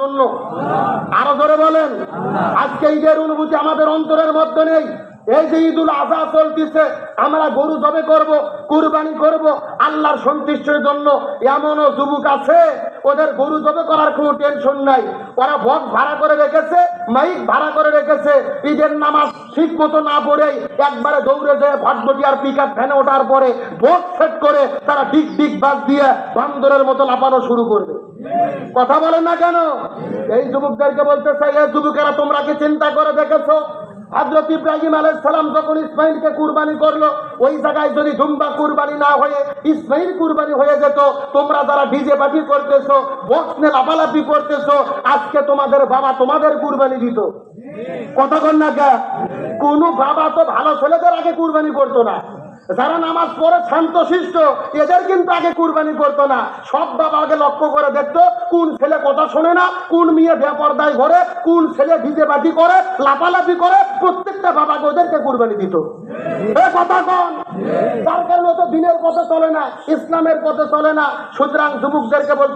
জন্য আরও ধরে বলেন। আজকে ঈদের অনুভূতি আমাদের অন্তরের মধ্যে নেই। এই যে ঈদুল আজহা চলতেছে, আমরা গরু জবে করব, কুরবানি করব, আল্লাহর সন্তুষ্টির জন্য এমনও যুবক আছে, ওদের গরু জবে করার কোনো টেনশন নাই। ওরা ভোগ ভাড়া করে রেখেছে, মাইক ভাড়া করে রেখেছে, ঈদের নামাজ ঠিক মতো না পড়েই একবারে দৌড়ে যায় ভটভটি আর পিক আপ ভ্যানে ওঠার পরে ভোট সেট করে তারা ডিক ডিক বাদ দিয়ে বান্দরের মতো লাপানো শুরু করবে। কথা বলেন না কেন? এই যুবকদেরকে বলতে চাই যুবকেরা তোমরা কি চিন্তা করে দেখেছ? হজরত ইব্রাহিম আলহ সালাম যখন ইসমাইলকে কুরবানি করল ওই জায়গায় যদি ধুম্বা কুরবানি না হয়ে ইসমাইল কুরবানি হয়ে যেত তোমরা যারা ডিজে পাটি করতেছো বক্স নিয়ে লাফালাফি করতেছো আজকে তোমাদের বাবা তোমাদের কুরবানি দিত। কথা কন না কোনো বাবা তো ভালো ছেলেদের আগে কুরবানি করতো না। যারা নামাজ পড়ে শান্ত শিষ্ট এদের কিন্তু আগে কুরবানি করতো না। সব বাবা আগে লক্ষ্য করে দেখতো কোন ছেলে কথা শোনে না কোন মেয়ে বেপর্দায় ঘরে কোন ছেলে ভিজে বাটি করে লাফালাফি করে প্রত্যেকটা বাবাকে ওদেরকে কুরবানি দিত। কথা কন? তার কারণে তো দিনের পথে চলে না ইসলামের পথে চলে না। সুতরাং যুবকদেরকে বলতে